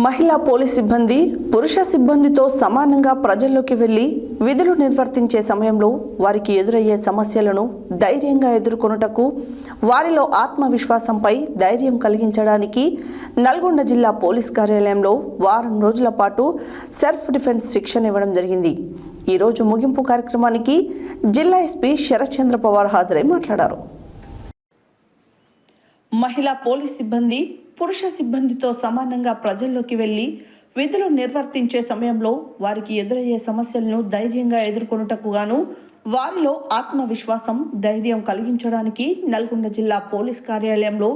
మహిళా పోలీస్ సిబ్బంది పురుష సిబ్బందితో సమానంగా ప్రజల్లోకి వెళ్ళి విధులు నిర్వర్తించే సమయంలో వారికి ఎదురయ్యే సమస్యలను ధైర్యంగా ఎదుర్కొనుటకు వారిలో ఆత్మవిశ్వాసంపై ధైర్యం కలిగించడానికి నల్గొండ జిల్లా పోలీస్ కార్యాలయంలో వారం రోజుల పాటు సెల్ఫ్ డిఫెన్స్ శిక్షణ ఇవ్వడం జరిగింది. ఈరోజు ముగింపు కార్యక్రమానికి జిల్లా ఎస్పీ శరత్చంద్ర పవార్ హాజరై మాట్లాడారు. మహిళా పోలీస్ సిబ్బంది పురుష సిబ్బందితో సమానంగా ప్రజల్లోకి వెళ్ళి విధులు నిర్వర్తించే సమయంలో వారికి ఎదురయ్యే సమస్యలను ధైర్యంగా ఎదుర్కొనుటకు గాను వారిలో ఆత్మవిశ్వాసం ధైర్యం కలిగించడానికి నల్గొండ జిల్లా పోలీస్ కార్యాలయంలో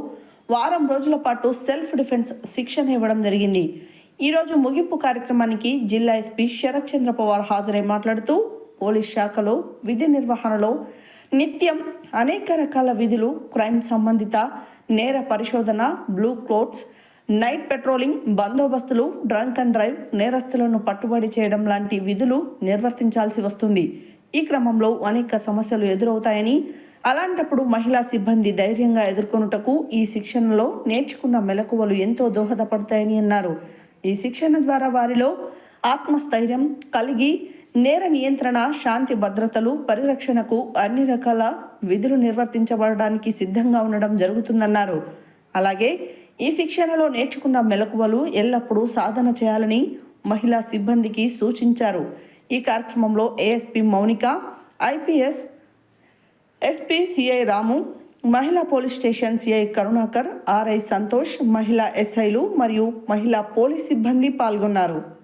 వారం రోజుల పాటు సెల్ఫ్ డిఫెన్స్ శిక్షణ ఇవ్వడం జరిగింది. ఈరోజు ముగింపు కార్యక్రమానికి జిల్లా ఎస్పీ శరత్ చంద్ర పవార్ హాజరై మాట్లాడుతూ పోలీస్ శాఖలో విధి నిర్వహణలో నిత్యం అనేక రకాల విధులు క్రైమ్ సంబంధిత నేర పరిశోధన బ్లూ కోట్స్ నైట్ పెట్రోలింగ్ బందోబస్తులు డ్రంక్ అండ్ డ్రైవ్ నేరస్తులను పట్టుబడి చేయడం లాంటి విధులు నిర్వర్తించాల్సి వస్తుంది. ఈ క్రమంలో అనేక సమస్యలు ఎదురవుతాయని అలాంటప్పుడు మహిళా సిబ్బంది ధైర్యంగా ఎదుర్కొనుటకు ఈ శిక్షణలో నేర్చుకున్న మెలకువలు ఎంతో దోహదపడతాయని అన్నారు. ఈ శిక్షణ ద్వారా వారిలో ఆత్మస్థైర్యం కలిగి నేర నియంత్రణ శాంతి భద్రతలు పరిరక్షణకు అన్ని రకాల విధులు నిర్వర్తించబడడానికి సిద్ధంగా ఉండడం జరుగుతుందన్నారు. అలాగే ఈ శిక్షణలో నేర్చుకున్న మెలకువలు ఎల్లప్పుడూ సాధన చేయాలని మహిళా సిబ్బందికి సూచించారు. ఈ కార్యక్రమంలో ASP Mounika IPS SP CI Ramu మహిళా police station CI Karunakar RI Santosh మహిళా ఎస్ఐలు మరియు మహిళా పోలీస్ సిబ్బంది పాల్గొన్నారు.